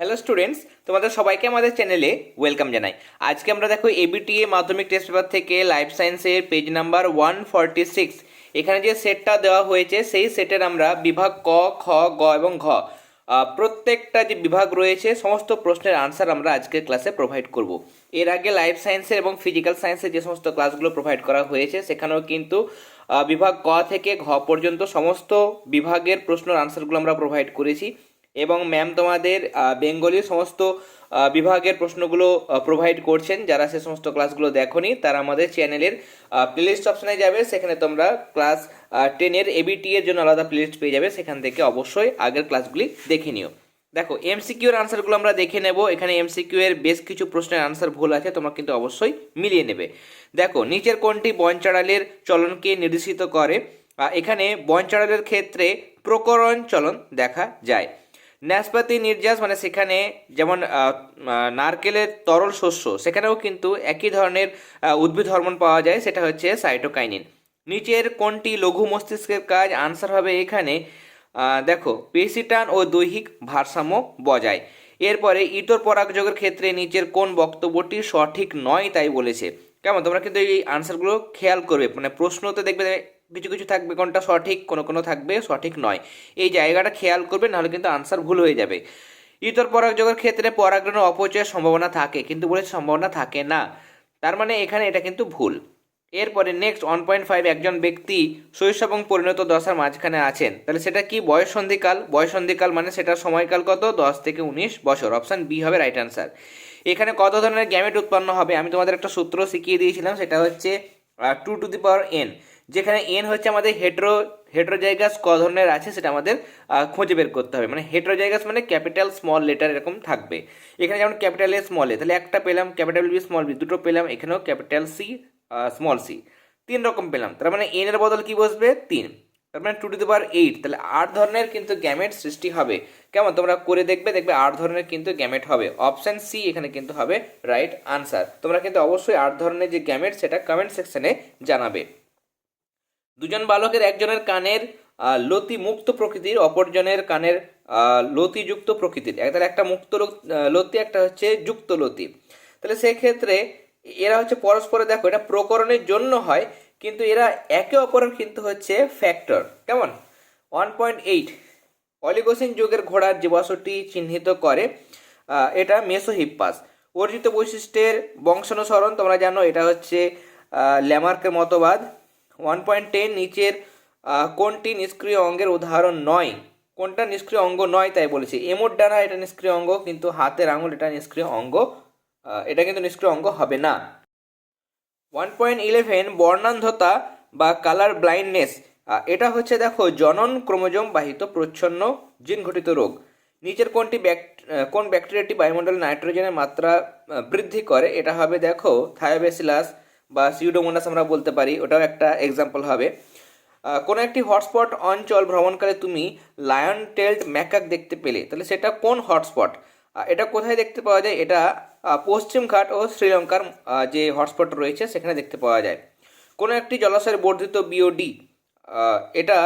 Hello students তোমাদের সবাইকে আমাদের চ্যানেলে ওয়েলকাম জানাই। আজকে আমরা দেখো এবিটিএ মাধ্যমিক টেস্ট পেপার থেকে লাইফ সায়েন্সের page number one forty six এখানে যে সেটটা দেওয়া হয়েছে, সেই সেটের আমরা বিভাগ ক, খ, গ এবং ঘ প্রত্যেকটা যে বিভাগ রয়েছে, সমস্ত প্রশ্নের আনসার আমরা আজকের ক্লাসে প্রোভাইড করব। এর আগে লাইফ সায়েন্সের এবং ফিজিক্যাল সায়েন্সের যে সমস্ত ক্লাসগুলো প্রোভাইড করা হয়েছে, সেখানেও কিন্তু বিভাগ ক থেকে ঘ পর্যন্ত সমস্ত বিভাগের প্রশ্নের আনসারগুলো আমরা প্রোভাইড করেছি। এবং ম্যাম তোমাদের বেঙ্গলি সমস্ত বিভাগের প্রশ্নগুলো প্রোভাইড করছেন। যারা সে সমস্ত ক্লাসগুলো দেখোনি, তারা আমাদের চ্যানেলের প্লেলিস্ট অপশনে যাবে। সেখানে তোমরা ক্লাস টেনের এবিটি এর জন্য আলাদা প্লেলিস্ট পেয়ে যাবে। সেখান থেকে অবশ্যই আগের ক্লাসগুলি দেখে নিও। দেখো এমসিকিউ এর আনসারগুলো আমরা দেখে নেব। এখানে এমসিকিউ এর বেশ কিছু প্রশ্নের আনসার ভুল আছে, তোমরা কিন্তু অবশ্যই মিলিয়ে নেবে। দেখো, নিচের কোনটি বনচাড়ালের চলনকে নির্দেশিত করে? এখানে বনচাড়ালের ক্ষেত্রে প্রকরণ চলন দেখা যায়। ন্যাসপাতি নির্যাস মানে সেখানে যেমন নারকেলের তরল শস্য, সেখানেও কিন্তু একই ধরনের উদ্ভিদ হরমোন পাওয়া যায়, সেটা হচ্ছে সাইটোকাইনিন। নিচের কোনটি লঘু মস্তিষ্কের কাজ? আনসার হবে এখানে দেখো পেসিটান ও দৈহিক ভারসাম্য বজায়। এরপরে, ইতর পরাগযোগের ক্ষেত্রে নিচের কোন বক্তব্যটি সঠিক নয় তাই বলেছে। কেমন? তোমরা কিন্তু এই আনসারগুলো খেয়াল করবে মানে প্রশ্নতে দেখবে কিছু কিছু থাকবে, কোনটা সঠিক, কোনো কোনো থাকবে, সঠিক নয়। এই জায়গাটা খেয়াল করবে, নাহলে কিন্তু আনসার ভুল হয়ে যাবে। ইতর পরাগযোগের ক্ষেত্রে পরাগরেণু অপচয়ের সম্ভাবনা থাকে, কিন্তু বলেছে সম্ভাবনা থাকে না। তার মানে এখানে এটা কিন্তু ভুল। এরপরে নেক্সট ওয়ান পয়েন্ট ফাইভ একজন ব্যক্তি শৈশব এবং পরিণত দশার মাঝখানে আছেন। তাহলে সেটা কি? বয়স সন্ধিকাল। বয়স সন্ধিকাল মানে সেটা সময়কাল কত? দশ থেকে উনিশ বছর। অপশান বি হবে রাইট আনসার এখানে কত ধরনের গ্যামেট উৎপন্ন হবে? আমি তোমাদের একটা সূত্র শিখিয়ে দিয়েছিলাম, সেটা হচ্ছে two to the power N যেখানে এন হচ্ছে আমাদের হেড্রো হেড্রোজাইগাস ক ধরনের আছে সেটা আমাদের খুঁজে বের করতে হবে। মানে হেড্রোজাইগাস মানে ক্যাপিটাল স্মল লেটার এরকম থাকবে। এখানে যেমন ক্যাপিটাল এ স্মল এ তাহলে একটা পেলাম ক্যাপিটাল বি স্মল বি দুটো পেলাম এখানেও ক্যাপিটাল সি স্মল সি তিন রকম পেলাম। তার মানে এন এর বদল কি বসবে? তিন। তার মানে two to the power eight তাহলে আট ধরনের কিন্তু গ্যামেট সৃষ্টি হবে। কেমন? তোমরা করে দেখবে দেখবে আট ধরনের কিন্তু গ্যামেট হবে। অপশন সি এখানে কিন্তু হবে রাইট আনসার তোমরা কিন্তু অবশ্যই আট ধরনের যে গ্যামেট সেটা কমেন্ট সেকশনে জানাবে। দুজন বালকের একজনের কানের লতি মুক্ত প্রকৃতির, অপরজনের কানের লতিযুক্ত প্রকৃতির। তাহলে একটা মুক্ত লতি, একটা হচ্ছে যুক্ত লতি। তাহলে সেক্ষেত্রে এরা হচ্ছে পরস্পরে, দেখো, এটা প্রকরণের জন্য হয়, কিন্তু এরা একে অপরের কিন্তু হচ্ছে ফ্যাক্টর কেমন? ওয়ান পয়েন্ট এইট অলিগোসিন যুগের ঘোড়ার জীবাশ্মটি চিহ্নিত করে এটা মেসোহিপ্পাস। অর্জিত বৈশিষ্ট্যের বংশানুসরণ, তোমরা জানো, এটা হচ্ছে ল্যামার্কের মতবাদ। ওয়ান পয়েন্ট টেন নিচের কোনটি নিষ্ক্রিয় অঙ্গের উদাহরণ নয়? কোনটা নিষ্ক্রিয় অঙ্গ নয় তাই বলেছি। এমোর ডানা এটা নিষ্ক্রিয় অঙ্গ, কিন্তু হাতের আঙুল এটা নিষ্ক্রিয় অঙ্গ এটা কিন্তু নিষ্ক্রিয় অঙ্গ হবে না। ওয়ান পয়েন্ট ইলেভেন বর্ণান্ধতা বা কালার ব্লাইন্ডনেস এটা হচ্ছে দেখো জনন ক্রোমোজোম বাহিত প্রচ্ছন্ন জিন ঘটিত রোগ। নিচের কোনটি কোন ব্যাকটেরিয়াটি বায়ুমণ্ডলে নাইট্রোজেনের মাত্রা বৃদ্ধি করে, এটা হবে দেখো থায়োবেসিলাস বা সিউডোমোনাস আমরা বলতে পারি, ওটাও একটা এক্সাম্পল হবে। কোনো একটি হটস্পট অঞ্চল ভ্রমণকালে তুমি লায়ন টেল্ড ম্যাকাক দেখতে পেলে, তাহলে সেটা কোন হটস্পট এটা কোথায় দেখতে পাওয়া যায়? এটা পশ্চিমঘাট ও শ্রীলঙ্কার যে হটস্পট রয়েছে, সেখানে দেখতে পাওয়া যায়। কোনো একটি জলাশয়ের বর্ধিত বিওডি এটা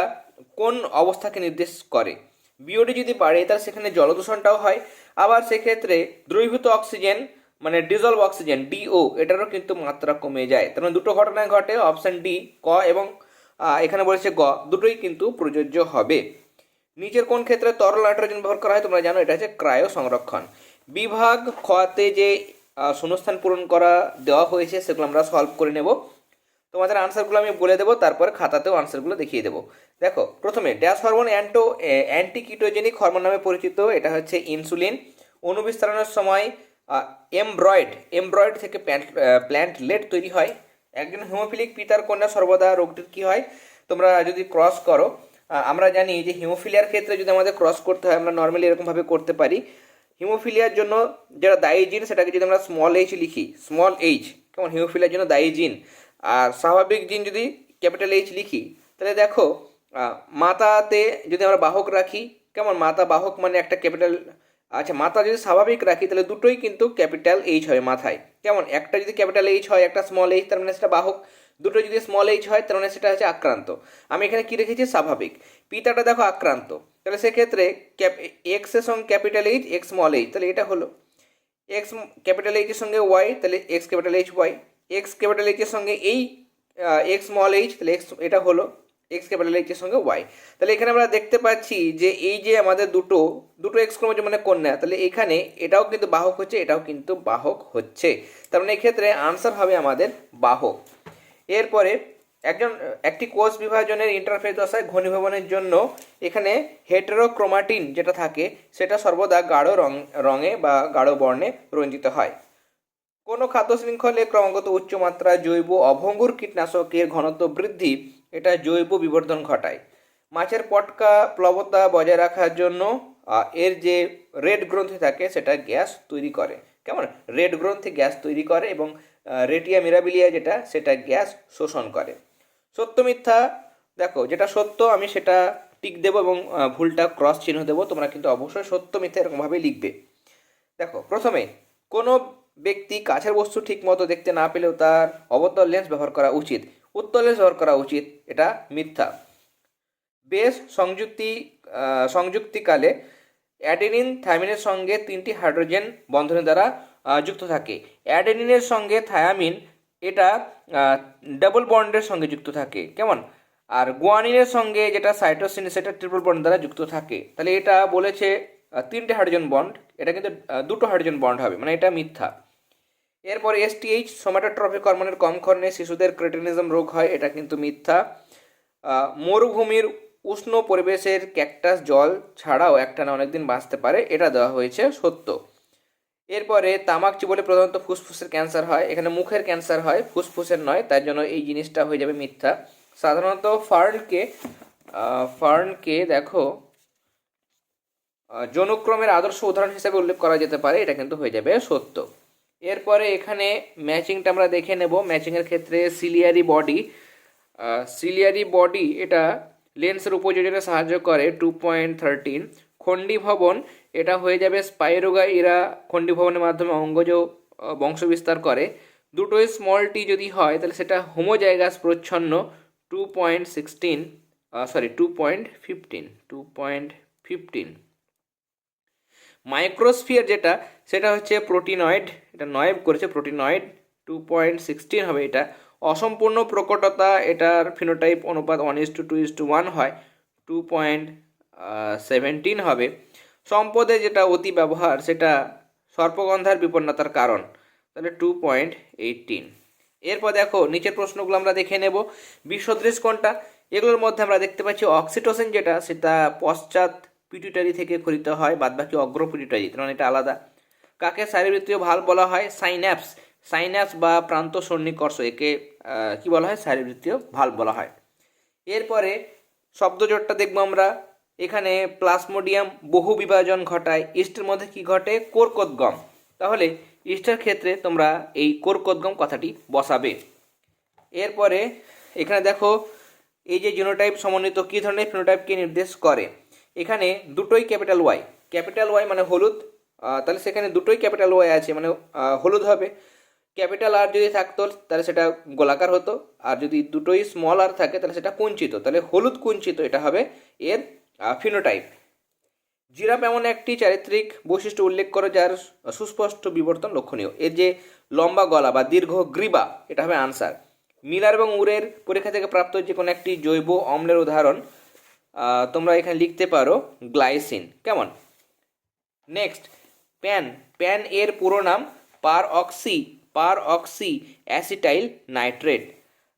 কোন অবস্থাকে নির্দেশ করে? বিওডি যদি বাড়ে তাহলে সেখানে জলদূষণটাও হয়। আবার সেক্ষেত্রে দ্রবীভূত অক্সিজেন মানে ডিজলভ অক্সিজেন ডিও এটারও কিন্তু মাত্রা কমে যায়। তার মানে দুটো ঘটনা ঘটে অপশান ডি ক এবং এখানে বলেছে গ, দুটোই কিন্তু প্রযোজ্য হবে। নিচের কোন ক্ষেত্রে তরল নাইট্রোজেন ব্যবহার করা হয় তোমরা জানো, এটা হচ্ছে ক্রায়ো সংরক্ষণ বিভাগ খতে যে শূন্যস্থান পূরণ করা দেওয়া হয়েছে, সেগুলো আমরা সলভ করে নেব। তোমাদের আনসারগুলো আমি বলে দেবো, তারপরে খাতাতেও আনসারগুলো দেখিয়ে দেবো। দেখো, প্রথমে ড্যাশ হরমোন অ্যান্টো অ্যান্টিকিটোজেনিক হরমোন নামে পরিচিত, এটা হচ্ছে ইনসুলিন অনুবিস্তারণের সময় এমব্রয়েড এমব্রয়েড থেকে প্ল্যান্ট লেট তৈরি হয়। একজন হিমোফিলিক পিতার কন্যা সর্বদা রোগটির কী হয়? তোমরা যদি ক্রস করো আমরা জানি যে হিমোফিলিয়ার ক্ষেত্রে যদি আমাদের ক্রস করতে হয়, আমরা নর্মালি এরকমভাবে করতে পারি। হিমোফিলিয়ার জন্য যেটা দায়ী জিন সেটাকে যদি আমরা স্মল এইচ লিখি স্মল এইচ কেমন? হিমোফিলিয়ার জন্য দায়ী জিন আর স্বাভাবিক জিন যদি ক্যাপিটাল এইচ লিখি, তাহলে দেখো মাতাতে যদি আমরা বাহক রাখি, কেমন? মাতা বাহক মানে একটা ক্যাপিটাল আচ্ছা মাথা যদি স্বাভাবিক রাখি, তাহলে দুটোই কিন্তু ক্যাপিটাল এইচ হয় মাথায়। কেমন? একটা যদি ক্যাপিটাল এইচ হয়, একটা স্মল এইচ তার মানে সেটা বাহক। দুটো যদি স্মল এইচ হয়, তার মানে সেটা হচ্ছে আক্রান্ত। আমি এখানে কি রেখেছি? স্বাভাবিক। পিতাটা দেখো আক্রান্ত। তাহলে সেক্ষেত্রে ক্যাপ এক্সের সঙ্গে capital H X small H তাহলে এটা হলো। এক্স ক্যাপিটাল এইচের সঙ্গে ওয়াই তাহলে X capital H Y X capital এইচের সঙ্গে এই এক্স স্মল এইচ তাহলে এক্স এটা হলো এক্স ক্যাপিটাল এইচের সঙ্গে ওয়াই তাহলে এখানে আমরা দেখতে পাচ্ছি যে এই যে আমাদের দুটো দুটো এক্স ক্রোমোজোম মানে কন্যা, তাহলে এখানে এটাও কিন্তু বাহক হচ্ছে, এটাও কিন্তু বাহক হচ্ছে। তার মানে এক্ষেত্রে আনসার হবে আমাদের বাহক। এরপরে একজন, একটি কোষ বিভাজনের ইন্টারফেস দশায় ঘনীভবনের জন্য এখানে হেটেরোক্রোমাটিন যেটা থাকে, সেটা সর্বদা গাঢ় রং, রঙে বা গাঢ় বর্ণে রঞ্জিত হয়। কোনো খাদ্য শৃঙ্খলে ক্রমাগত উচ্চমাত্রা জৈব অভঙ্গুর কীটনাশকের ঘনত্ব বৃদ্ধি এটা জৈব বিবর্ধন ঘটায়। মাছের পটকা, প্লবতা বজায় রাখার জন্য এর যে রেড গ্রন্থি থাকে, সেটা গ্যাস তৈরি করে। কেমন? রেড গ্রন্থি গ্যাস তৈরি করে এবং রেটিয়া মিরাবিলিয়া যেটা, সেটা গ্যাস শোষণ করে। সত্য মিথ্যা, দেখো, যেটা সত্য আমি সেটা টিক দেবো এবং ভুলটা ক্রস চিহ্ন দেবো, তোমরা কিন্তু অবশ্যই সত্য মিথ্যা এরকমভাবে লিখবে। দেখো, প্রথমে, কোনো ব্যক্তি কাছের বস্তু ঠিক মতো দেখতে না পেলেও তার অবতল লেন্স ব্যবহার করা উচিত। উত্তর লেন্স করা উচিত, এটা মিথ্যা। বেশ সংযুক্তি সংযুক্তিকালে অ্যাডেনিন থায়ামিনের সঙ্গে তিনটি হাইড্রোজেন বন্ধনের দ্বারা যুক্ত থাকে। অ্যাডেনিনের সঙ্গে থায়ামিন, এটা ডাবল বন্ডের সঙ্গে যুক্ত থাকে, কেমন? আর গুয়ানিনের সঙ্গে যেটা সাইটোসিন, সেটা ট্রিপল বন্ড দ্বারা যুক্ত থাকে। তাহলে এটা বলেছে তিনটে হাইড্রোজেন বন্ড, এটা কিন্তু দুটো হাইড্রোজেন বন্ড হবে মানে এটা মিথ্যা। এরপর এসটিএইচ সোমাটোট্রপিক হরমোনের কম ক্ষরণে শিশুদের ক্রেটিনিজম রোগ হয়, এটা কিন্তু মিথ্যা। মরুভূমির উষ্ণ পরিবেশের ক্যাকটাস জল ছাড়াও একটানা অনেকদিন বাঁচতে পারে, এটা দেওয়া হয়েছে সত্য। এরপরে তামাক চিবলে প্রধানত ফুসফুসের ক্যান্সার হয়, এখানে মুখের ক্যান্সার হয়, ফুসফুসের নয়, তার জন্য এই জিনিসটা হয়ে যাবে মিথ্যা। সাধারণত ফার্নকে ফার্নকে দেখো যৌনক্রমের আদর্শ উদাহরণ হিসেবে উল্লেখ করা যেতে পারে, এটা কিন্তু হয়ে যাবে সত্য। এরপরে এখানে ম্যাচিংটা আমরা দেখে নেব। ম্যাচিংয়ের ক্ষেত্রে সিলিয়ারি বডি সিলিয়ারি বডি এটা লেন্সের উপযোজনে সাহায্য করে টু পয়েন্ট থার্টিন খণ্ডী ভবন, এটা হয়ে যাবে স্পাইরোগা এরা খণ্ডী ভবনের মাধ্যমে অঙ্গজ বংশবিস্তার করে। দুটোই স্মল টি যদি হয়, তাহলে সেটা হোমোজাইগাস প্রচ্ছন্ন two point sixteen sorry two point fifteen two point fifteen microsphere যেটা সেটা হচ্ছে প্রোটিনয়েড, এটা নয়েব করেছে প্রোটিনয়েড টু পয়েন্ট সিক্সটিন হবে এটা। অসম্পূর্ণ প্রকটতা, এটার ফিনোটাইপ অনুপাত one is to two is to one হয় টু পয়েন্ট সেভেন্টিন হবে। সম্পদে যেটা অতি ব্যবহার, সেটা সর্পগন্ধার বিপন্নতার কারণ, তাহলে টু পয়েন্ট এইটিন এরপর দেখো, নিচের প্রশ্নগুলো আমরা দেখে নেব। বিসদৃশ কোনটা? এগুলোর মধ্যে আমরা দেখতে পাচ্ছি অক্সিটোসিন যেটা, সেটা পশ্চাৎ পিটুইটারি থেকে খরিত হয়, বাদবাকি অগ্র পিটুইটারি কারণ এটা আলাদা। কাকে শারীরবৃত্তীয় ভালো বলা হয়? সাইন্যাপস। সাইন্যাপস বা প্রান্ত সন্নিকর্ষ একে কি বলা হয়? শারীরবৃত্তীয় ভালো বলা হয়। এরপরে শব্দজোটটা দেখব আমরা। এখানে প্লাসমোডিয়াম বহু বিভাজন ঘটায়। ইস্টের মধ্যে কি ঘটে? কোরকোদ্গম। তাহলে ইস্টের ক্ষেত্রে তোমরা এই কোরকোদ্গম কথাটি বসাবে। এরপরে এখানে দেখো, এই যে জিনোটাইপ সমন্বিত কী ধরনের ফিনোটাইপকে নির্দেশ করে? এখানে দুটোই ক্যাপিটাল ওয়াই। ক্যাপিটাল ওয়াই মানে হলুদ তাহলে সেখানে দুটোই ক্যাপিটাল ওয়াই আছে মানে হলুদ হবে। ক্যাপিটাল আর যদি থাকতো, তাহলে সেটা গোলাকার হতো। আর যদি দুটোই স্মল আর থাকে, তাহলে সেটা কুঞ্চিত। তাহলে হলুদ কুঞ্চিত, এটা হবে এর ফিনোটাইপ জিরাফ এমন একটি চারিত্রিক বৈশিষ্ট্য উল্লেখ করে, যার সুস্পষ্ট বিবর্তন লক্ষণীয়। এর যে লম্বা গলা বা দীর্ঘ গ্রীবা, এটা হবে আনসার। মিলার এবং উরের পরীক্ষা থেকে প্রাপ্ত যে কোনো একটি জৈব অম্লের উদাহরণ তোমরা এখানে লিখতে পারো গ্লাইসিন। কেমন? নেক্সট প্যান প্যান এর পুরো নাম পার অক্সি পার অক্সি অ্যাসিটাইল নাইট্রেট।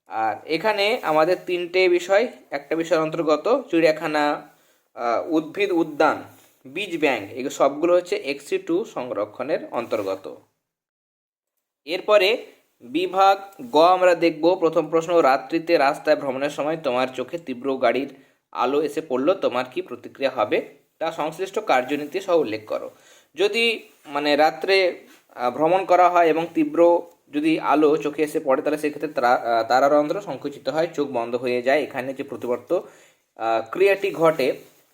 আর এখানে আমাদের তিনটে বিষয়, একটা বিষয়ের অন্তর্গত চিড়িয়াখানা উদ্ভিদ উদ্যান, বীজ ব্যাংক এগুলো সবগুলো হচ্ছে এক্সি টু সংরক্ষণের অন্তর্গত। এরপরে বিভাগ গ আমরা দেখব, প্রথম প্রশ্ন, রাত্রিতে রাস্তায় ভ্রমণের সময় তোমার চোখে তীব্র গাড়ির আলো এসে পড়ল, তোমার কি প্রতিক্রিয়া হবে? তা সংশ্লিষ্ট কার্যনীতি সহ উল্লেখ করো। যদি মানে রাত্রে ভ্রমণ করা হয় এবং তীব্র যদি আলো চোখে এসে পড়ে, তাহলে সেক্ষেত্রে তারারন্ধ্র সংকুচিত হয়, চোখ বন্ধ হয়ে যায়। এখানে যে প্রতিবর্ত ক্রিয়াটি ঘটে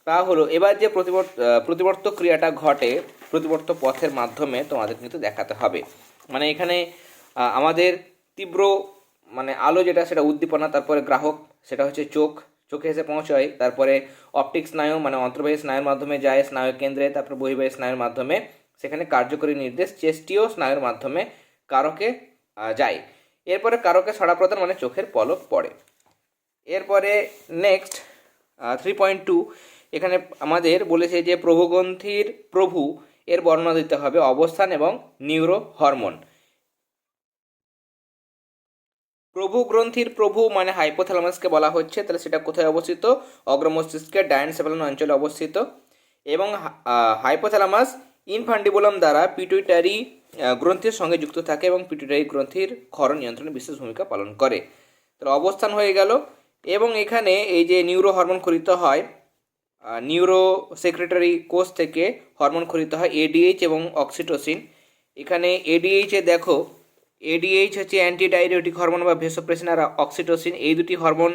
তা হলো, এবার যে প্রতিবর্ত প্রতিবর্ত ক্রিয়াটা ঘটে, প্রতিবর্ত পথের মাধ্যমে তোমাদের কিন্তু দেখাতে হবে। মানে এখানে আমাদের তীব্র মানে আলো যেটা, সেটা উদ্দীপনা, তারপরে গ্রাহক, সেটা হচ্ছে চোখ। চোখে এসে পৌঁছয়, তারপরে অপটিক স্নায়ু মানে অন্তর্বাহী স্নায়ুর মাধ্যমে যায়, স্নায়ু কেন্দ্রে, তারপরে বহির্বাহী স্নায়ুর মাধ্যমে, সেখানে কার্যকরী নির্দেশ চেষ্টীয় স্নায়ুর মাধ্যমে কারকে যায়। এরপরে কারকে সাড়া প্রদান মানে চোখের পলক পড়ে। এরপরে নেক্সট থ্রি পয়েন্ট টু এখানে আমাদের বলেছে যে প্রভুগ্রন্থির প্রভু, এর বর্ণনা দিতে হবে অবস্থান এবং নিউরো হরমোন প্রভু গ্রন্থির প্রভু মানে হাইপোথ্যালামাসকে বলা হচ্ছে, তাহলে সেটা কোথায় অবস্থিত? অগ্রমস্তিষ্কের ডায়নসেফালন অঞ্চলে অবস্থিত। এবং হাইপোথ্যালামাস ইনফান্ডিবুলাম দ্বারা পিটুইটারি গ্রন্থির সঙ্গে যুক্ত থাকে এবং পিটুইটারি গ্রন্থির ক্ষরণ নিয়ন্ত্রণে বিশেষ ভূমিকা পালন করে। তাহলে অবস্থান হয়ে গেল। এবং এখানে এই যে নিউরো হরমোন খরিত হয় নিউরো সেক্রেটারি কোষ থেকে হরমোন খরিত হয় এডিএইচ এবং অক্সিটোসিন এখানে এডিএইচে দেখো এডিএইচ হচ্ছে অ্যান্টিডাইরেটিক হরমোন বা ভেসোপ্রেসিন আর অক্সিটোসিন এই দুটি হরমোন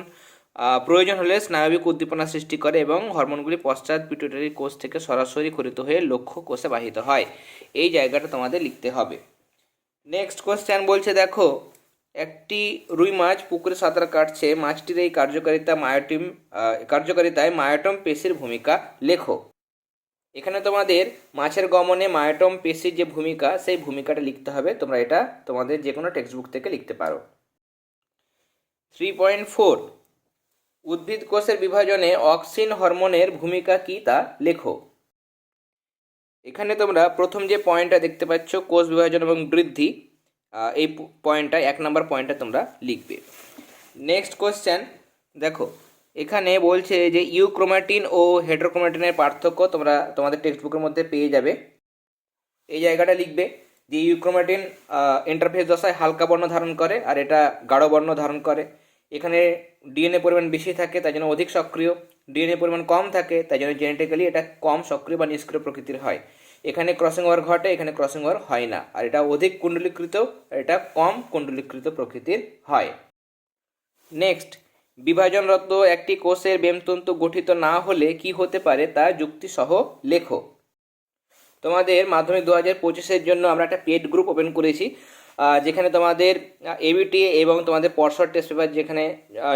প্রয়োজন হলে স্নায়বিক উদ্দীপনা সৃষ্টি করে এবং হরমোনগুলি পশ্চাৎ পিটুইটারি কোষ থেকে সরাসরি খরিত হয়ে লক্ষ্য কোষে বাহিত হয়। এই জায়গাটা তোমাদের লিখতে হবে। নেক্সট কোশ্চেন বলছে, দেখো, একটি রুই মাছ পুকুরে সাঁতার কাটছে। মাছটির এই কার্যকারিতা মায়োটিম কার্যকারিতায় মায়োটম পেশির ভূমিকা। লেখো। এখানে তোমাদের মাছের গমনে মায়োটম পেশির যে ভূমিকা, সেই ভূমিকাটা লিখতে হবে। তোমরা এটা তোমাদের যে কোনো টেক্সট বুক থেকে লিখতে পারো। থ্রি পয়েন্ট ফোর উদ্ভিদ কোষের বিভাজনে অক্সিন হরমোনের ভূমিকা কী তা লেখো। এখানে তোমরা প্রথম যে পয়েন্টটা দেখতে পাচ্ছ, কোষ বিভাজন এবং বৃদ্ধি এই পয়েন্টটা এক নম্বর পয়েন্টটা তোমরা লিখবে। নেক্সট কোশ্চেন দেখো এখানে বলছে যে ইউক্রোমাটিন ও হেড্রোক্রোমাটিনের পার্থক্য তোমরা তোমাদের টেক্সট বুকের মধ্যে পেয়ে যাবে। এই জায়গাটা লিখবে যে ইউক্রোমাটিন ইন্টারফেস দশায় হালকা বর্ণ ধারণ করে আর এটা গাঢ় বর্ণ ধারণ করে। এখানে ডিএনএ পরিমাণ বেশি থাকে, তাই জন্য অধিক সক্রিয়। ডিএনএ পরিমাণ কম থাকে, তাই জন্য জেনেটিক্যালি এটা কম সক্রিয় বা নিষ্ক্রিয় প্রকৃতির হয়। এখানে ক্রসিং ওভার ঘটে, এখানে ক্রসিং ওভার হয় না। আর এটা অধিক কুণ্ডলীকৃত, এটা কম কুণ্ডলীকৃত প্রকৃতির হয়। নেক্সট বিভাজনরত একটি কোষের বেমতন্তু গঠিত না হলে কি হতে পারে তা যুক্তিসহ লেখো। তোমাদের মাধ্যমিক দু হাজার পঁচিশের জন্য আমরা একটা পেড গ্রুপ ওপেন করেছি যেখানে তোমাদের এবিটি এবং তোমাদের পরশর টেস্ট পেপার যেখানে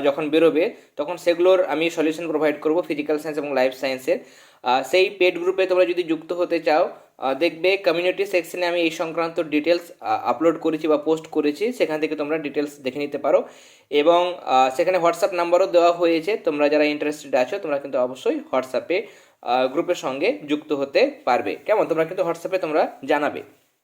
যখন বেরোবে, তখন সেগুলোর আমি সলিউশন প্রোভাইড করব ফিজিক্যাল সায়েন্স এবং লাইফ সায়েন্সের সেই পেড গ্রুপে তোমরা যদি যুক্ত হতে চাও দেখবে কমিউনিটি সেকশনে আমি এই সংক্রান্ত ডিটেলস আপলোড করেছি বা পোস্ট করেছি, সেখান থেকে তোমরা ডিটেলস দেখে নিতে পারো। এবং সেখানে হোয়াটসঅ্যাপ নাম্বারও দেওয়া হয়েছে, তোমরা যারা ইন্টারেস্টেড আছো, তোমরা কিন্তু অবশ্যই হোয়াটসঅ্যাপে গ্রুপের সঙ্গে যুক্ত হতে পারবে। কেমন? তোমরা কিন্তু হোয়াটসঅ্যাপে তোমরা জানাবে।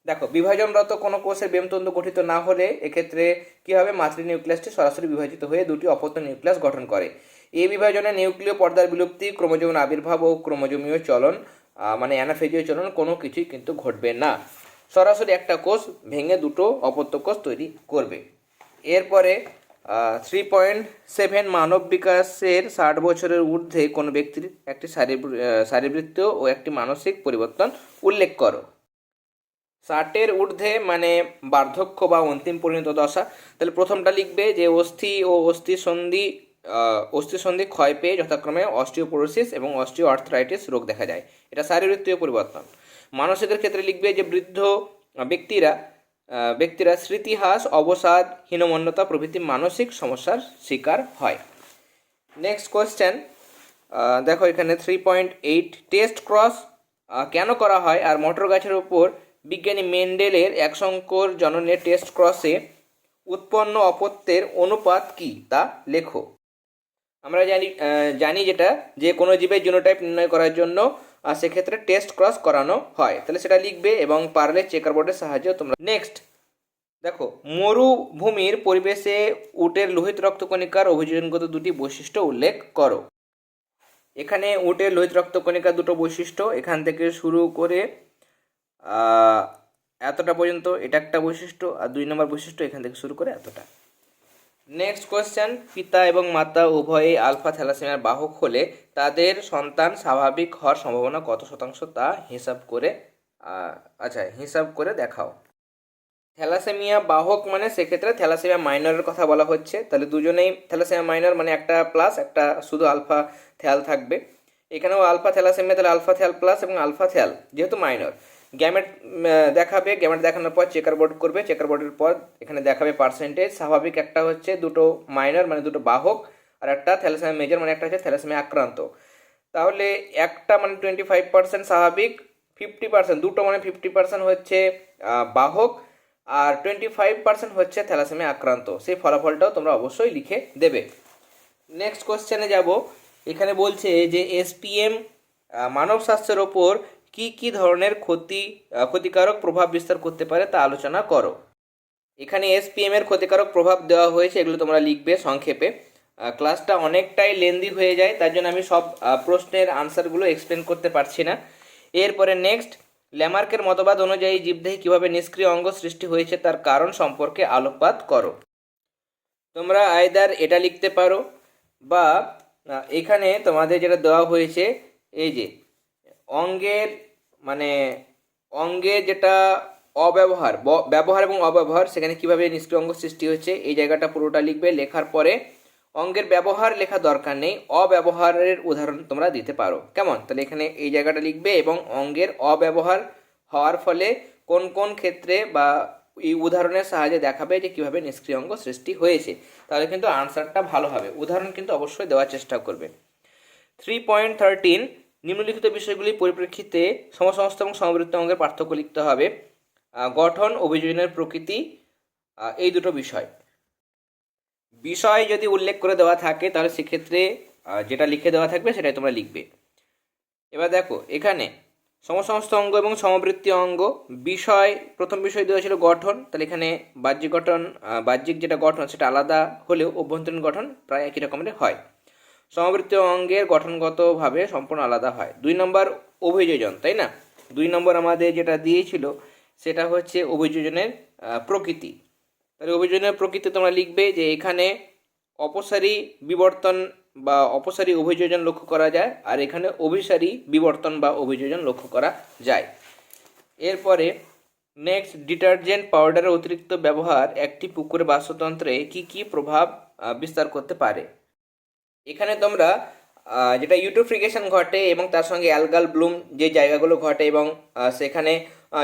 দেখো, বিভাজনরত কোনো কোষের বেমতন্তু গঠিত না হলে এক্ষেত্রে কী হবে? মাতৃ নিউক্লিয়াসটি সরাসরি বিভাজিত হয়ে দুটি অপত্য নিউক্লিয়াস গঠন করে। এই বিভাজনে নিউক্লিয় পর্দার বিলুপ্তি, ক্রোমোজোম আবির্ভাব ও ক্রোমোজোমীয় চলন মানে অ্যানাফেজীয় চলন কোনো কিছুই কিন্তু ঘটবে না। সরাসরি একটা কোষ ভেঙে দুটো অপত্য কোষ তৈরি করবে। এরপরে থ্রি পয়েন্ট সেভেন মানব বিকাশের ষাট বছরের ঊর্ধ্বে কোনো ব্যক্তির একটি শারীরবৃত্তীয় ও একটি মানসিক পরিবর্তন উল্লেখ করো। ষাটের ঊর্ধ্বে মানে বার্ধক্য বা অন্তিম পরিণত দশা। তাহলে প্রথমটা লিখবে যে অস্থি ও অস্থি সন্ধি অস্থি সন্ধি ক্ষয় পেয়ে যথাক্রমে অস্টিওপোরোসিস এবং অস্টিও আর্থ্রাইটিস রোগ দেখা যায়। এটা শারীরবৃত্তীয় পরিবর্তন। মানসিকের ক্ষেত্রে লিখবে যে বৃদ্ধ ব্যক্তিরা ব্যক্তিরা স্মৃতিহাস, অবসাদ, হীনমন্যতা প্রভৃতি মানসিক সমস্যার শিকার হয়। নেক্সট কোয়েশ্চেন দেখো এখানে three point eight test cross কেন করা হয় আর মটর গাছের উপর বিজ্ঞানী মেন্ডেলের এক সংকর জননের টেস্ট ক্রসে উৎপন্ন অপত্যের অনুপাত কি তা লেখো। আমরা জানি জানি যেটা যে কোনো জীবের জিনোটাইপ নির্ণয় করার জন্য আহ, সেক্ষেত্রে টেস্ট ক্রস করানো হয়। তাহলে সেটা লিখবে এবং পারলে চেকার বোর্ডের সাহায্যে তোমরা নেক্সট দেখো মরুভূমির পরিবেশে উটের লোহিত রক্তকণিকার অভিযোজনগত দুটি বৈশিষ্ট্য উল্লেখ করো। এখানে উটের লোহিত রক্তকণিকার দুটো বৈশিষ্ট্য এখান থেকে শুরু করে এতটা পর্যন্ত এটা একটা বৈশিষ্ট্য আর দুই নম্বর বৈশিষ্ট্য এখান থেকে শুরু করে এতটা। নেক্সট কোয়েশ্চেন পিতা এবং মাতা উভয়ে আলফা থ্যালাসেমিয়ার বাহক হলে তাদের সন্তান স্বাভাবিক হওয়ার সম্ভাবনা কত শতাংশ তা হিসাব করে আচ্ছা হিসাব করে দেখাও। থ্যালাসেমিয়া বাহক মানে সেক্ষেত্রে থ্যালাসেমিয়া মাইনরের কথা বলা হচ্ছে। তাহলে দুজনেই থ্যালাসেমিয়া মাইনর মানে একটা প্লাস, একটা শুধু আলফা থ্যাল থাকবে। এখানেও আলফা থ্যালাসেমিয়া, তাহলে আলফা থ্যাল প্লাস এবং আলফা থ্যাল যেহেতু মাইনর। গ্যামেট দেখাবে গ্যামেট দেখানোর পর চেকার বোর্ড করবে চেকার বোর্ডের পর এখানে দেখাবে পার্সেন্টেজ স্বাভাবিক একটা হচ্ছে দুটো মাইনর মানে দুটো বাহক, আর একটা থ্যালাসেমিয়া মেজর মানে একটা হচ্ছে থ্যালাসেমিয়া আক্রান্ত। তাহলে একটা মানে টোয়েন্টি ফাইভ পার্সেন্ট স্বাভাবিক ফিফটি পার্সেন্ট দুটো মানে ফিফটি পার্সেন্ট হচ্ছে বাহক, আর টোয়েন্টি ফাইভ পার্সেন্ট হচ্ছে থ্যালাসেমিয়া আক্রান্ত। সেই ফলাফলটাও তোমরা অবশ্যই লিখে দেবে। নেক্সট কোশ্চেনে যাব। এখানে বলছে যে এসপিএম মানব স্বাস্থ্যের ওপর কি কি ধরনের ক্ষতি ক্ষতিকারক প্রভাব বিস্তার করতে পারে তা আলোচনা করো। এখানে এসপিএম এর ক্ষতিকারক প্রভাব দেওয়া হয়েছে, এগুলো তোমরা লিখবে সংক্ষেপে। ক্লাসটা অনেকটাই লেন্দি হয়ে যায়, তার জন্য আমি সব প্রশ্নের আনসারগুলো এক্সপ্লেন করতে পারছি না। এরপরে নেক্সট ল্যামার্কের মতবাদ অনুযায়ী জীবদেহে কীভাবে নিষ্ক্রিয় অঙ্গ সৃষ্টি হয়েছে তার কারণ সম্পর্কে আলোকপাত করো। তোমরা আয়দার এটা লিখতে পারো বা এখানে তোমাদের যেটা দেওয়া হয়েছে, এই যে অঙ্গের মানে অঙ্গের যেটা অব্যবহার ব্যবহার এবং অব্যবহার, সেখানে কীভাবে নিষ্ক্রিয় অঙ্গ সৃষ্টি হচ্ছে এই জায়গাটা পুরোটা লিখবে, লেখার পরে অঙ্গের ব্যবহার লেখা দরকার নেই, অব্যবহারের উদাহরণ তোমরা দিতে পারো। কেমন? তাহলে এখানে এই জায়গাটা লিখবে এবং অঙ্গের অব্যবহার হওয়ার ফলে কোন কোন ক্ষেত্রে বা এই উদাহরণের সাহায্যে দেখাবে যে কীভাবে নিষ্ক্রিয় অঙ্গ সৃষ্টি হয়েছে। তাহলে কিন্তু আনসারটা ভালো হবে। উদাহরণ কিন্তু অবশ্যই দেওয়ার চেষ্টা করবে। থ্রি পয়েন্ট থার্টিন নিম্নলিখিত বিষয়গুলির পরিপ্রেক্ষিতে সমসমস্ত এবং সমবৃত্ত অঙ্গের পার্থক্য লিখতে হবে। গঠন, অভিযোজনের প্রকৃতি এই দুটো বিষয়। বিষয় যদি উল্লেখ করে দেওয়া থাকে, তাহলে সেক্ষেত্রে যেটা লিখে দেওয়া থাকবে সেটাই তোমরা লিখবে। এবার দেখো, এখানে সমসমস্ত অঙ্গ এবং সমবৃত্তি অঙ্গ, বিষয়, প্রথম বিষয় দেওয়া ছিল গঠন, তাহলে এখানে বাহ্যিক গঠন বাহ্যিক যেটা গঠন সেটা আলাদা হলেও অভ্যন্তরীণ গঠন প্রায় একই রকমের হয়। সমবৃত্ত অঙ্গের গঠনগতভাবে সম্পূর্ণ আলাদা হয়। দুই নম্বর অভিযোজন, তাই না? দুই নম্বর আমাদের যেটা দিয়েছিল, সেটা হচ্ছে অভিযোজনের প্রকৃতি। তাহলে অভিযোজনের প্রকৃতি তোমরা লিখবে যে এখানে অপসারী বিবর্তন বা অপসারী অভিযোজন লক্ষ্য করা যায়, আর এখানে অভিসারী বিবর্তন বা অভিযোজন লক্ষ্য করা যায়। এরপরে নেক্সট ডিটারজেন্ট পাউডারের অতিরিক্ত ব্যবহার একটি পুকুরের বাস্তুতন্ত্রে কি কি প্রভাব বিস্তার করতে পারে? এখানে তোমরা যেটা ইউট্রোফিকেশন ঘটে এবং তার সঙ্গে অ্যালগাল ব্লুম যে জায়গাগুলো ঘটে এবং সেখানে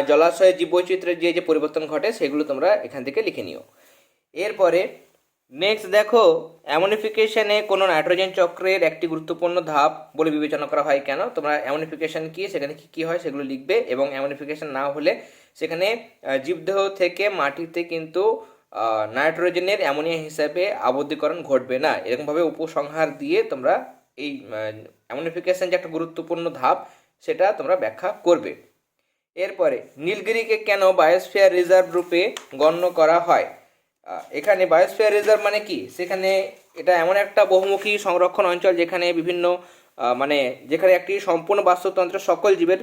জলাশয়ের জীববৈচিত্র্যের যে যে পরিবর্তন ঘটে সেগুলো তোমরা এখান থেকে লিখে নিও। এরপরে নেক্সট দেখো, অ্যামোনিফিকেশনে কোনো নাইট্রোজেন চক্রের একটি গুরুত্বপূর্ণ ধাপ বলে বিবেচনা করা হয় কেন? তোমরা অ্যামোনিফিকেশন কি, সেখানে কি, কী হয় সেগুলো লিখবে এবং অ্যামোনিফিকেশন না হলে সেখানে জীবদেহ থেকে মাটিতে কিন্তু নাইট্রোজেনের অ্যামোনিয়া হিসাবে আবদ্ধীকরণ ঘটবে না। এরকমভাবে উপসংহার দিয়ে তোমরা এই অ্যামোনিফিকেশন যে একটা গুরুত্বপূর্ণ ধাপ, সেটা তোমরা ব্যাখ্যা করবে। এরপরে, নীলগিরিকে কেন বায়োস্ফিয়ার রিজার্ভ রূপে গণ্য করা হয়? এখানে বায়োস্ফিয়ার রিজার্ভ মানে কি? সেখানে এটা এমন একটা বহুমুখী সংরক্ষণ অঞ্চল যেখানে বিভিন্ন মানে যেখানে একটি সম্পূর্ণ বাস্তুতন্ত্রের সকল জীবের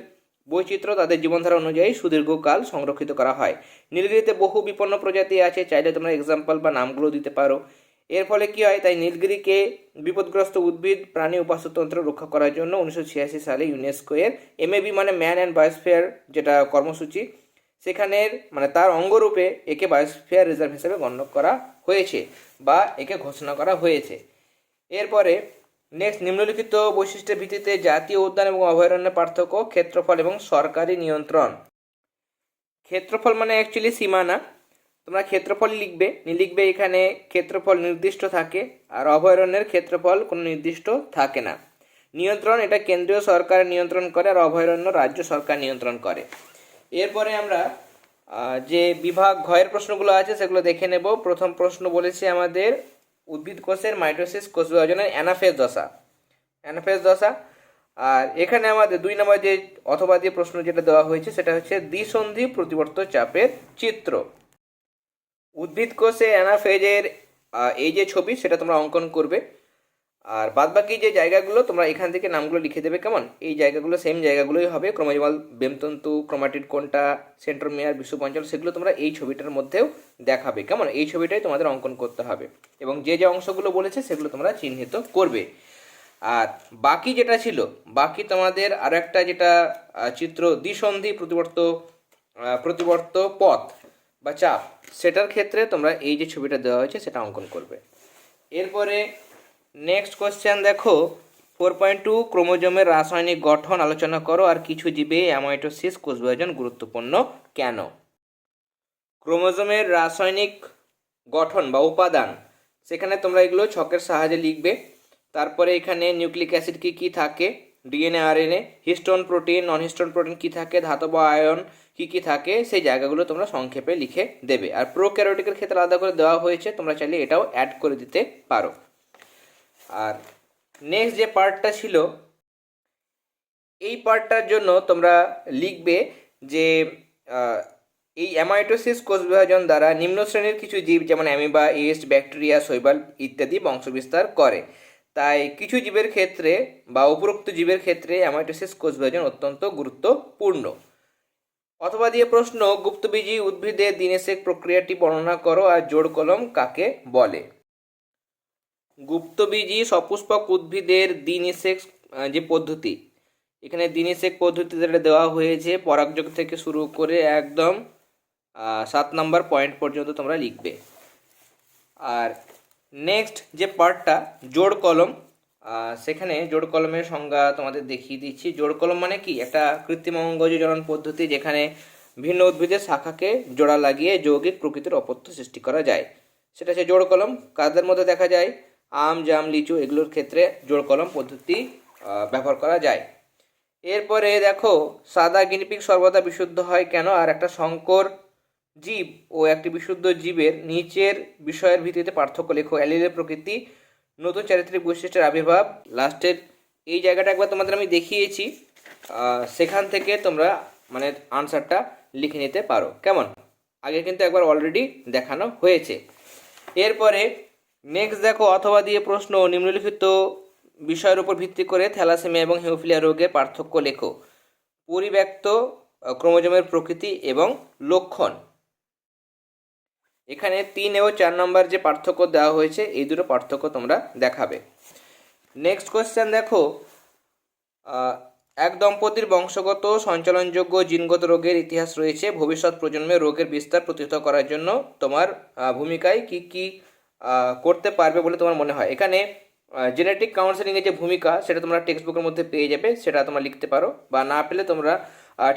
বৈচিত্র্য তাদের জীবনধারা অনুযায়ী সুদীর্ঘকাল সংরক্ষিত করা হয়। নীলগিরিতে বহু বিপন্ন প্রজাতি আছে, চাইলে তোমরা এক্সাম্পল বা নামগুলো দিতে পারো। এর ফলে কী হয়, তাই নীলগিরিকে বিপদগ্রস্ত উদ্ভিদ, প্রাণী ও বাস্তুতন্ত্র রক্ষা করার জন্য উনিশশো ছিয়াশি সালে ইউনেস্কো এর এমএবি মানে ম্যান অ্যান্ড বায়োস্ফিয়ার যেটা কর্মসূচি, সেখানের মানে তার অঙ্গরূপে একে বায়োস্ফিয়ার রিজার্ভ হিসেবে গণ্য করা হয়েছে বা একে ঘোষণা করা হয়েছে। এরপরে নেক্সট নিম্নলিখিত বৈশিষ্ট্যের ভিত্তিতে জাতীয় উদ্যান এবং অভয়ারণ্যের পার্থক্য, ক্ষেত্রফল এবং সরকারি নিয়ন্ত্রণ। ক্ষেত্রফল মানে অ্যাকচুয়ালি সীমানা। তোমরা ক্ষেত্রফল লিখবে। লিখবে এখানে ক্ষেত্রফল নির্দিষ্ট থাকে আর অভয়ারণ্যের ক্ষেত্রফল কোনো নির্দিষ্ট থাকে না। নিয়ন্ত্রণ, এটা কেন্দ্রীয় সরকার নিয়ন্ত্রণ করে আর অভয়ারণ্য রাজ্য সরকার নিয়ন্ত্রণ করে। এরপরে আমরা যে বিভাগ, ঘয়ের প্রশ্নগুলো আছে সেগুলো দেখে নেব। প্রথম প্রশ্ন বলেছে আমাদের উদ্ভিদ কোষের মাইটোসিস কোষ বিভাজনের অ্যানাফেজ দশা। অ্যানাফেজ দশা, আর এখানে আমাদের দুই নম্বর যে অথবা দিয়ে প্রশ্ন যেটা দেওয়া হয়েছে, সেটা হচ্ছে দ্বিসন্ধি প্রতিবর্ত চাপের চিত্র। উদ্ভিদ কোষে অ্যানাফেজের এই যে ছবি, সেটা তোমরা অঙ্কন করবে। আর বাদ বাকি যে জায়গাগুলো, তোমরা এখান থেকে নামগুলো লিখে দেবে কেমন? এই জায়গাগুলো সেম জায়গাগুলোই হবে। ক্রোমোজোমাল বেমতন্তু, ক্রোমাটিড কোনটা সেন্ট্রোমিয়ার বিশুপ অঞ্চল সেগুলো তোমরা এই ছবিটার মধ্যেও দেখাবে। কেমন? এই ছবিটাই তোমাদের অঙ্কন করতে হবে। এবং যে যে অংশগুলো বলেছে, সেগুলো তোমরা চিহ্নিত করবে। আর বাকি যেটা ছিল, বাকি তোমাদের আর একটা যেটা চিত্র, দ্বিসন্ধি প্রতিবর্ত প্রতিবর্ত পথ বা চাপ, সেটার ক্ষেত্রে তোমরা এই যে ছবিটা দেওয়া হয়েছে, সেটা অঙ্কন করবে। এরপরে নেক্সট কোশ্চেন দেখো। ফোর পয়েন্ট টু ক্রোমোজোমের রাসায়নিক গঠন আলোচনা করো আর কিছু জীবে অ্যামাইটোসিস কোষ বিভাজন গুরুত্বপূর্ণ কেন? ক্রোমোজোমের রাসায়নিক গঠন বা উপাদান, সেখানে তোমরা এগুলো ছকের সাহায্যে লিখবে। তারপরে এখানে নিউক্লিক অ্যাসিড কী কী থাকে? DNA, RNA, histone protein non histone protein কী থাকে? ধাতব আয়ন কী কী থাকে? সেই জায়গাগুলো তোমরা সংক্ষেপে লিখে দেবে। আর প্রোক্যারোটিকের ক্ষেত্রে আলাদা করে দেওয়া হয়েছে, তোমরা চাইলে এটাও অ্যাড করে দিতে পারো। আর নেক্সট যে পার্টটা ছিল, এই পার্টটার জন্য তোমরা লিখবে যে এই অ্যামাইটোসিস কোষ বিভাজন দ্বারা নিম্ন শ্রেণির কিছু জীব, যেমন অ্যামিবা ইস্ট ব্যাকটেরিয়া, শৈবাল ইত্যাদি বংশবিস্তার করে। তাই কিছু জীবের ক্ষেত্রে বা উপরোক্ত জীবের ক্ষেত্রে অ্যামাইটোসিস কোষ বিভাজন অত্যন্ত গুরুত্বপূর্ণ। অথবা দিয়ে প্রশ্ন, গুপ্তবীজী উদ্ভিদের দিনেশেক প্রক্রিয়াটি বর্ণনা করো আর জোড় কলম কাকে বলে? গুপ্তবীজী সপুষ্পক উদ্ভিদের দিনিশেক আহ, যে পদ্ধতি এখানে পদ্ধতিতে এটা দেওয়া হয়েছে পরাগযোগ থেকে শুরু করে একদম সাত নাম্বার পয়েন্ট পর্যন্ত তোমরা লিখবে। আর নেক্সট যে পার্টটা জোড় কলম সেখানে জোড় কলমের সংজ্ঞা তোমাদের দেখিয়ে দিচ্ছি। জোড় কলম মানে কি? একটা কৃত্রিম অঙ্গজ জনন পদ্ধতি যেখানে ভিন্ন উদ্ভিদের শাখাকে জোড়া লাগিয়ে যৌগিক প্রকৃতির অপত্য সৃষ্টি করা যায়। সেটা হচ্ছে জোড় কলম। কাদের মধ্যে দেখা যায়? আম, জাম, লিচু এগুলোর ক্ষেত্রে জোড় কলম পদ্ধতি ব্যবহার করা যায়। এরপরে দেখো, সাদা গিনিপিগ সর্বদা বিশুদ্ধ হয় কেন? আর একটা সংকর জীব ও একটি বিশুদ্ধ জীবের নিচের বিষয়ের ভিত্তিতে পার্থক্য লেখো। অ্যালিলের প্রকৃতি, নতুন চারিত্রিক বৈশিষ্ট্যের আবির্ভাব, লাস্টের এই জায়গাটা একবার তোমাদের আমি দেখিয়েছি সেখান থেকে তোমরা মানে আনসারটা লিখে নিতে পারো। কেমন? আগে কিন্তু একবার অলরেডি দেখানো হয়েছে। এরপরে নেক্সট দেখো অথবা দিয়ে প্রশ্ন, নিম্নলিখিত বিষয়ের উপর ভিত্তি করে থ্যালাসেমিয়া এবং হিমোফিলিয়া রোগের পার্থক্য লেখো। পরিব্যক্ত ক্রোমোজোমের প্রকৃতি এবং লক্ষণ। এখানে তিন ও চার নম্বর যে পার্থক্য দেওয়া হয়েছে, এই দুটো পার্থক্য তোমরা দেখাবে। নেক্সট কোয়েশ্চেন দেখো এক দম্পতির বংশগত সঞ্চালনযোগ্য জিনগত রোগের ইতিহাস রয়েছে। ভবিষ্যৎ প্রজন্মে রোগের বিস্তার প্রতিহত করার জন্য তোমার ভূমিকায় কি কি করতে পারবে বলে তোমার মনে হয়। এখানে জেনেটিক কাউন্সেলিংয়ের যে ভূমিকা, সেটা তোমরা টেক্সট বুকের মধ্যে পেয়ে যাবে, সেটা তোমরা লিখতে পারো বা না পেলে তোমরা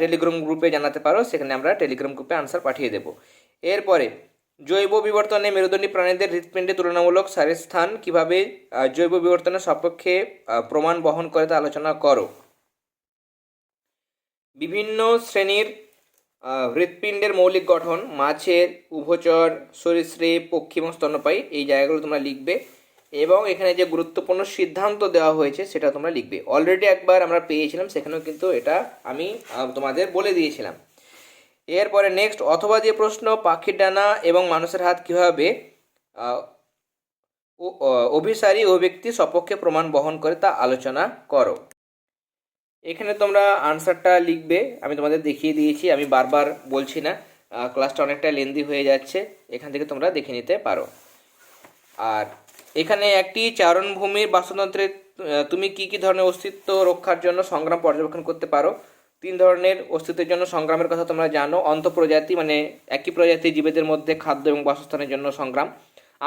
টেলিগ্রাম গ্রুপে জানাতে পারো, সেখানে আমরা টেলিগ্রাম গ্রুপে আনসার পাঠিয়ে দেবো। এরপরে, জৈব বিবর্তনে মেরুদণ্ডী প্রাণীদের হৃৎপিণ্ডে তুলনামূলক সারের স্থান কীভাবে জৈব বিবর্তনের সপক্ষে প্রমাণ বহন করে তা আলোচনা করো। বিভিন্ন শ্রেণির হৃৎপিণ্ডের মৌলিক গঠন, মাছের উভচর, সরীসৃপ, পক্ষী এবং স্তন্যপায়ী, এই জায়গাগুলো তোমরা লিখবে। এবং এখানে যে গুরুত্বপূর্ণ সিদ্ধান্ত দেওয়া হয়েছে, সেটা তোমরা লিখবে। অলরেডি একবার আমরা পেয়েছিলাম, সেখানেও কিন্তু এটা আমি তোমাদের বলে দিয়েছিলাম। এরপরে নেক্সট অথবা যে প্রশ্ন, পাখির ডানা এবং মানুষের হাত কীভাবে অভিসারী অভিব্যক্তি সপক্ষে প্রমাণ বহন করে তা আলোচনা করো। এখানে তোমরা আনসারটা লিখবে, আমি তোমাদের দেখিয়ে দিয়েছি, আমি বারবার বলছি না ক্লাসটা অনেকটা লেন্দি হয়ে যাচ্ছে, এখান থেকে তোমরা দেখে নিতে পারো। আর এখানে একটি চারণভূমির বাস্তুতন্ত্রে তুমি কি কি ধরনের অস্তিত্ব রক্ষার জন্য সংগ্রাম পর্যবেক্ষণ করতে পারো? তিন ধরনের অস্তিত্বের জন্য সংগ্রামের কথা তোমরা জানো, অন্তঃপ্রজাতি মানে একই প্রজাতির জীবেদের মধ্যে খাদ্য এবং বাসস্থানের জন্য সংগ্রাম।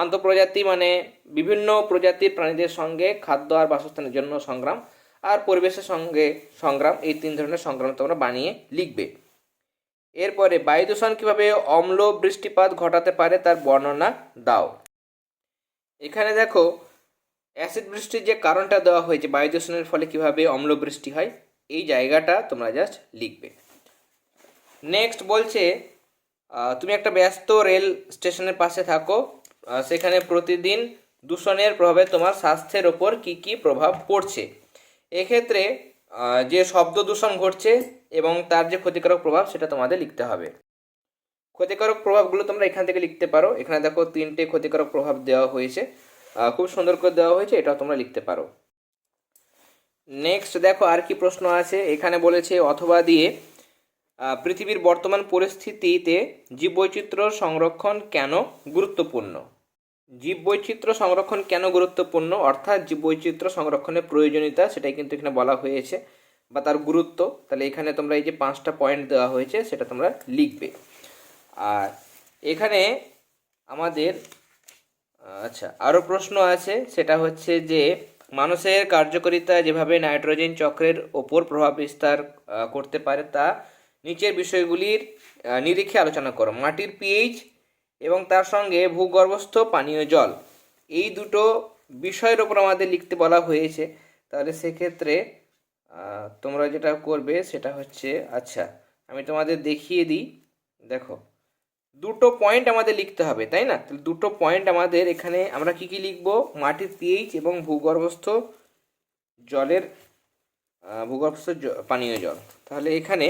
আন্তঃপ্রজাতি মানে বিভিন্ন প্রজাতির প্রাণীদের সঙ্গে খাদ্য আর বাসস্থানের জন্য সংগ্রাম। আর পরিবেশের সঙ্গে সংগ্রাম, এই তিন ধরনের সংগ্রাম তোমরা বানিয়ে লিখবে। এরপরে বায়ু দূষণ কীভাবে অম্ল বৃষ্টিপাত ঘটাতে পারে তার বর্ণনা দাও। এখানে দেখো, অ্যাসিড বৃষ্টির যে কারণটা দেওয়া হয়েছে বায়ু দূষণের ফলে কীভাবে অম্ল বৃষ্টি হয়, এই জায়গাটা তোমরা জাস্ট লিখবে। নেক্সট বলছে তুমি একটা ব্যস্ত রেল স্টেশনের পাশে থাকো সেখানে প্রতিদিন দূষণের প্রভাবে তোমার স্বাস্থ্যের ওপর কি কি প্রভাব পড়ছে। এক্ষেত্রে যে শব্দ দূষণ ঘটছে এবং তার যে ক্ষতিকারক প্রভাব, সেটা তোমাদের লিখতে হবে। ক্ষতিকারক প্রভাবগুলো তোমরা এখান থেকে লিখতে পারো। এখানে দেখো তিনটে ক্ষতিকারক প্রভাব দেওয়া হয়েছে। খুব সুন্দর করে দেওয়া হয়েছে, এটাও তোমরা লিখতে পারো। নেক্সট দেখো আর কি প্রশ্ন আছে। এখানে বলেছে, অথবা দিয়ে পৃথিবীর বর্তমান পরিস্থিতিতে জীববৈচিত্র্য সংরক্ষণ কেন গুরুত্বপূর্ণ? জীববৈচিত্র্য সংরক্ষণ কেন গুরুত্বপূর্ণ? অর্থাৎ জীববৈচিত্র্য সংরক্ষণের প্রয়োজনীয়তা, সেটাই কিন্তু এখানে বলা হয়েছে বা তার গুরুত্ব। তাহলে এখানে তোমরা এই যে পাঁচটা পয়েন্ট দেওয়া হয়েছে, সেটা তোমরা লিখবে। আর এখানে আমাদের আচ্ছা আরও প্রশ্ন আছে, সেটা হচ্ছে যে মানুষের কার্যকারিতা যেভাবে নাইট্রোজেন চক্রের ওপর প্রভাব বিস্তার করতে পারে তা নিচের বিষয়গুলির নিরিখে আলোচনা করো। মাটির পিএইচ এবং তার সঙ্গে ভূগর্ভস্থ পানীয় জল। এই দুটো বিষয়ের ওপর আমাদের লিখতে বলা হয়েছে। তাহলে সেক্ষেত্রে তোমরা যেটা করবে সেটা হচ্ছে আচ্ছা আমি তোমাদের দেখিয়ে দিই। দেখো, দুটো পয়েন্ট আমাদের লিখতে হবে, তাই না? তাহলে দুটো পয়েন্ট আমাদের এখানে আমরা কি কি লিখব? মাটির পিএইচ এবং ভূগর্ভস্থ জলের ভূগর্ভস্থ পানীয় জল। তাহলে এখানে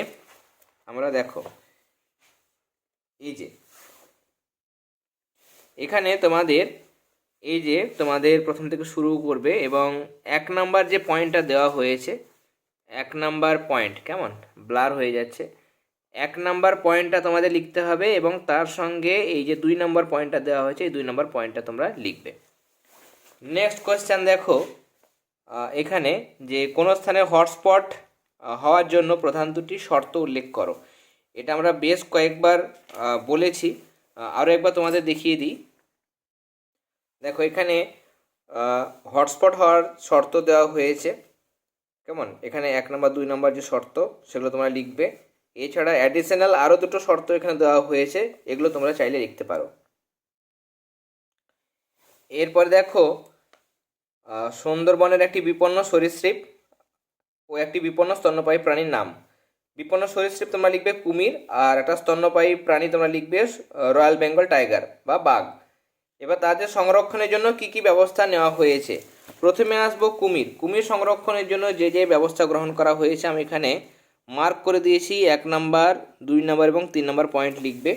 আমরা দেখো, এই যে এখানে তোমাদের এই যে তোমাদের প্রথম থেকে শুরু করবে এবং এক নাম্বার যে পয়েন্টটা দেওয়া হয়েছে, এক নাম্বার পয়েন্ট, কেমন? ব্লার হয়ে যাচ্ছে। এক নাম্বার পয়েন্টটা তোমাদের লিখতে হবে এবং তার সঙ্গে এই যে দুই নাম্বার পয়েন্টটা দেওয়া হয়েছে, এই দুই নাম্বার পয়েন্টটা তোমরা লিখবে। নেক্সট কোয়েশ্চেন দেখো। এখানে যে কোনো স্থানে হটস্পট হওয়ার জন্য প্রধান দুটি শর্ত উল্লেখ করো। এটা আমরা বেশ কয়েকবার বলেছি। আরও একবার তোমাদের দেখিয়ে দিই। দেখো, এখানে হটস্পট হওয়ার শর্ত দেওয়া হয়েছে। কেমন? এখানে এক নম্বর, দুই নম্বর যে শর্ত, সেগুলো তোমরা লিখবে। এছাড়া অ্যাডিশনাল আরও দুটো শর্ত এখানে দেওয়া হয়েছে, এগুলো তোমরা চাইলে লিখতে পারো। এরপরে দেখো সুন্দরবনের একটি বিপন্ন সরীসৃপ ও একটি বিপন্ন স্তন্যপায়ী প্রাণীর নাম। বিপন্ন সরীসৃপ তোমরা লিখবে কুমির, আর একটা স্তন্যপায়ী প্রাণী তোমরা লিখবে রয়্যাল বেঙ্গল টাইগার বা বাঘ। এবার তাদের সংরক্ষণের জন্য কি কি ব্যবস্থা নেওয়া হয়েছে? প্রথমে আসব কুমির। কুমির সংরক্ষণের জন্য যে যে ব্যবস্থা গ্রহণ করা হয়েছে আমি এখানে মার্ক করে দিয়েছি। এক নাম্বার, দুই নাম্বার এবং তিন নাম্বার পয়েন্ট লিখবে।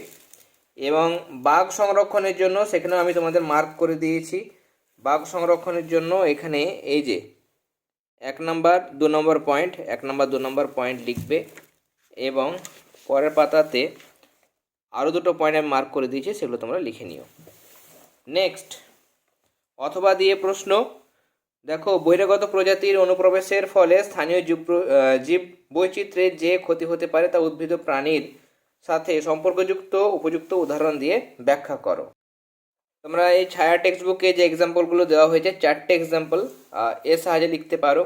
এবং বাঘ সংরক্ষণের জন্য সেখানেও আমি তোমাদের মার্ক করে দিয়েছি। বাঘ সংরক্ষণের জন্য এখানে এই যে, এক নাম্বার, দু নম্বর পয়েন্ট এক নাম্বার, দু নম্বর পয়েন্ট লিখবে। এবং পরের পাতাতে আরও দুটো পয়েন্ট আমি মার্ক করে দিয়েছি, সেগুলো তোমরা লিখে নিও। নেক্সট। অথবা দিয়ে প্রশ্ন, দেখো, বহিরাগত প্রজাতির অনুপ্রবেশের ফলে স্থানীয় জীব জীব বৈচিত্র্যের যে ক্ষতি হতে পারে তা উদ্ভিদ প্রাণীর সাথে সম্পর্কযুক্ত, উপযুক্ত উদাহরণ দিয়ে ব্যাখ্যা করো। তোমরা এই ছায়া টেক্সট বুকে যে এক্সাম্পলগুলো দেওয়া হয়েছে, চারটে এক্সাম্পল এর সাহায্যে লিখতে পারো।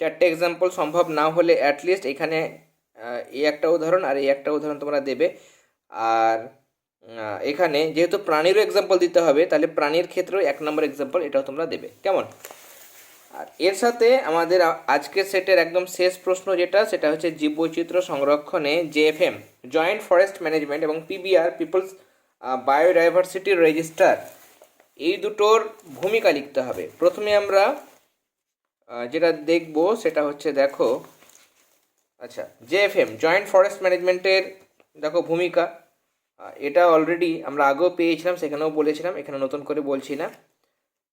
চারটে এক্সাম্পল সম্ভব না হলে অ্যাটলিস্ট এখানে এই একটা উদাহরণ আর এই একটা উদাহরণ তোমরা দেবে। আর এখানে যেহেতু প্রাণীরও এক্সাম্পল দিতে হবে, তাহলে প্রাণীর ক্ষেত্রেও এক নম্বর এক্সাম্পল এটাও তোমরা দেবে। কেমন? আর এর সাথে আমাদের আজকের সেটের একদম শেষ প্রশ্ন যেটা, সেটা হচ্ছে জীববৈচিত্র্য সংরক্ষণে জেএফএম জয়েন্ট ফরেস্ট ম্যানেজমেন্ট এবং পিবিআর পিপলস বায়োডাইভার্সিটি রেজিস্টার এই দুটোর ভূমিকা লিখতে হবে। প্রথমে আমরা যেটা দেখব সেটা হচ্ছে দেখো আচ্ছা জেএফএম জয়েন্ট ফরেস্ট ম্যানেজমেন্টের দেখো ভূমিকা। এটা অলরেডি আমরা আগেও পেয়েছিলাম, সেখানেও বলেছিলাম, এখানে নতুন করে বলছি না।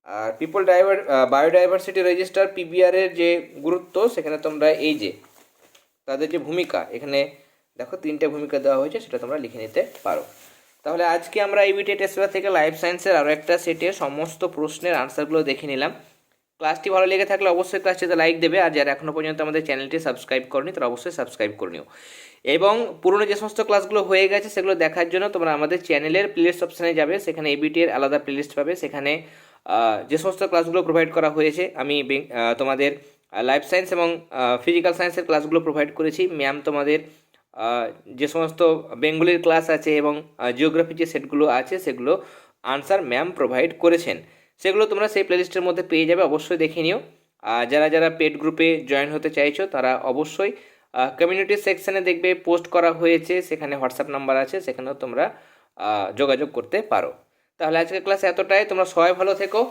আর people diver biodiversity register PBR এর যে গুরুত্ব, সেখানে তোমরা এই যে, তাদের যে ভূমিকা, এখানে দেখো তিনটে ভূমিকা দেওয়া হয়েছে, সেটা তোমরা লিখে নিতে পারো। তাহলে আজকে আমরা এই বিটি থেকে লাইফ সায়েন্সের আরও একটা সেটে সমস্ত প্রশ্নের আনসারগুলো দেখে নিলাম। ক্লাসটি ভালো লেগে থাকলে অবশ্যই ক্লাসটিতে লাইক দেবে, আর যারা এখনও পর্যন্ত আমাদের চ্যানেলটি সাবস্ক্রাইব করনি, তারা অবশ্যই সাবস্ক্রাইব করে নিও। এবং পুরনো যে সমস্ত ক্লাসগুলো হয়ে গেছে, সেগুলো দেখার জন্য তোমরা আমাদের চ্যানেলের প্লেলিস্ট অপশানে যাবে, সেখানে এবিটি এর আলাদা প্লেলিস্ট পাবে, সেখানে যে সমস্ত ক্লাসগুলো প্রোভাইড করা হয়েছে, আমি তোমাদের লাইফ সায়েন্স এবং ফিজিক্যাল সায়েন্সের ক্লাসগুলো প্রোভাইড করেছি। ম্যাম তোমাদের যে সমস্ত বেঙ্গলির ক্লাস আছে এবং জিওগ্রাফি যে সেটগুলো আছে, সেগুলো আনসার ম্যাম প্রোভাইড করেছেন। সেগুলো তোমরা সেই প্লেলিস্টের মধ্যে পেয়ে যাবে, অবশ্যই দেখে নিও। আর যারা যারা পেড গ্রুপে জয়েন হতে চাইছো, তারা অবশ্যই কমিউনিটি সেকশানে দেখবে পোস্ট করা হয়েছে, সেখানে হোয়াটসঅ্যাপ নাম্বার আছে, সেখানেও তোমরা যোগাযোগ করতে পারো। তাহলে আজকের ক্লাস এতটাই, তোমরা সবাই ভালো থেকো।